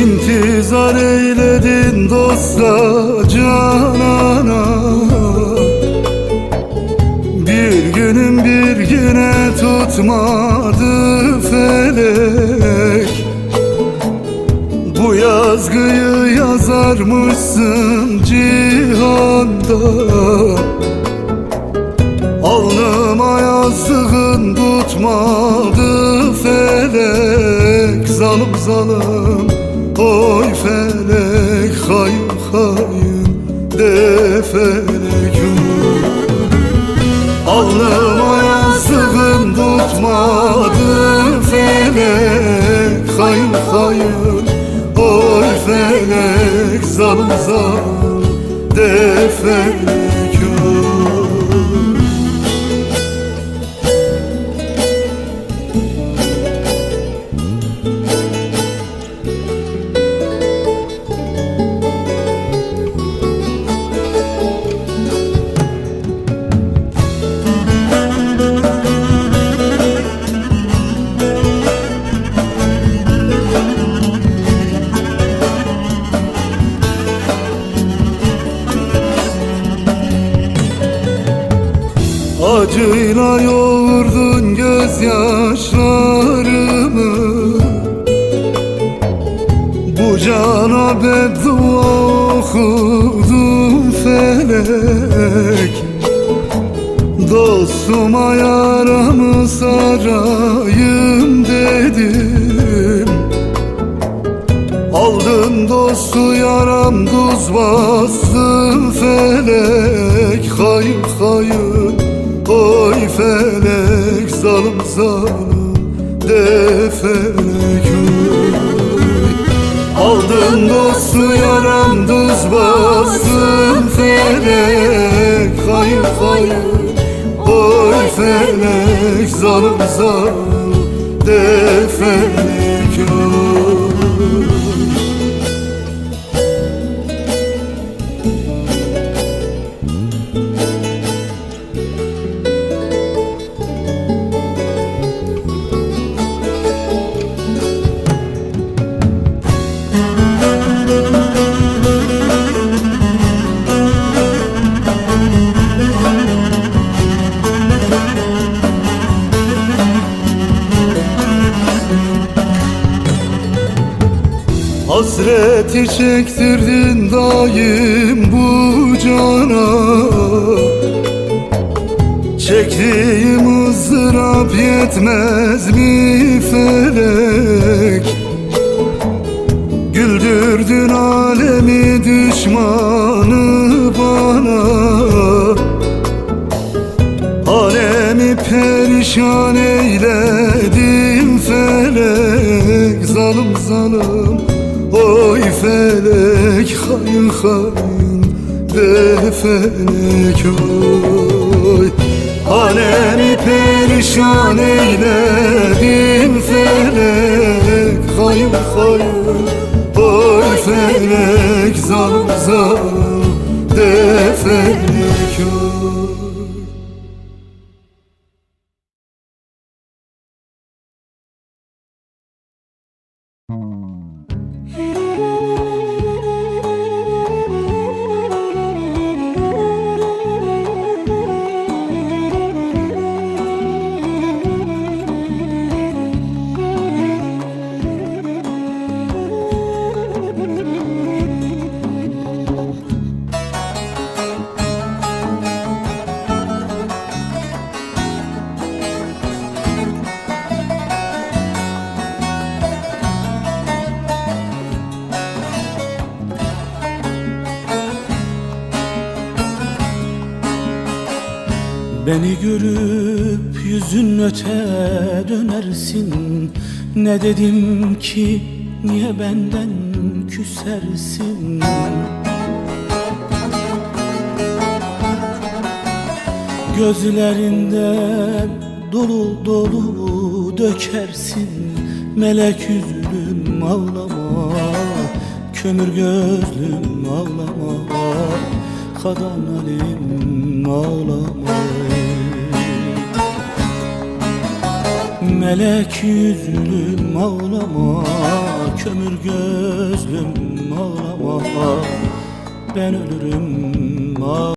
İntizar eyledin dostla canana. Bir günün bir güne tutmadı felek. Bu yazgıyı yazarmışsın cihanda. Alnıma yazdığın tutmadı felek. Zalim zalim oy felek Hayın hayın de felek. Alnıma yazdığın tutmadı felek. Hayın hayın oy felek Zalim zalim de felek Acıyla yoğurdun gözyaşlarımı. Bu cana beddua okudum felek. Dostuma yaramı sarayım dedim. Aldın dostu yaram tuz bastın felek. Hayır hayır oy felek Zalim zalim de felek. Aldın dostu yaram tuz bastın felek Hayır hayır oy felek Zalim zalim de felek oy. Hasreti çektirdin daim bu cana. Çektiğim ızdırap yetmez mi felek? Güldürdün alemi düşmanı bana. Alemi perişan eyledin felek Zalim zalim oy felek Hayın hayın de felek oy. Alemi perişan eyledin felek Hayın hayın oy felek Zalim zalim de felek oy Beni görüp yüzün öte dönersin. Ne dedim ki Niye benden küsersin? Gözlerinden dolu dolu dökersin. Melek yüzlüm ağlama Kömür gözlüm ağlama. Kadan alim ağlama Melek yüzlüm ağlama Kömür gözlüm ağlama. Ben ölürüm ağlama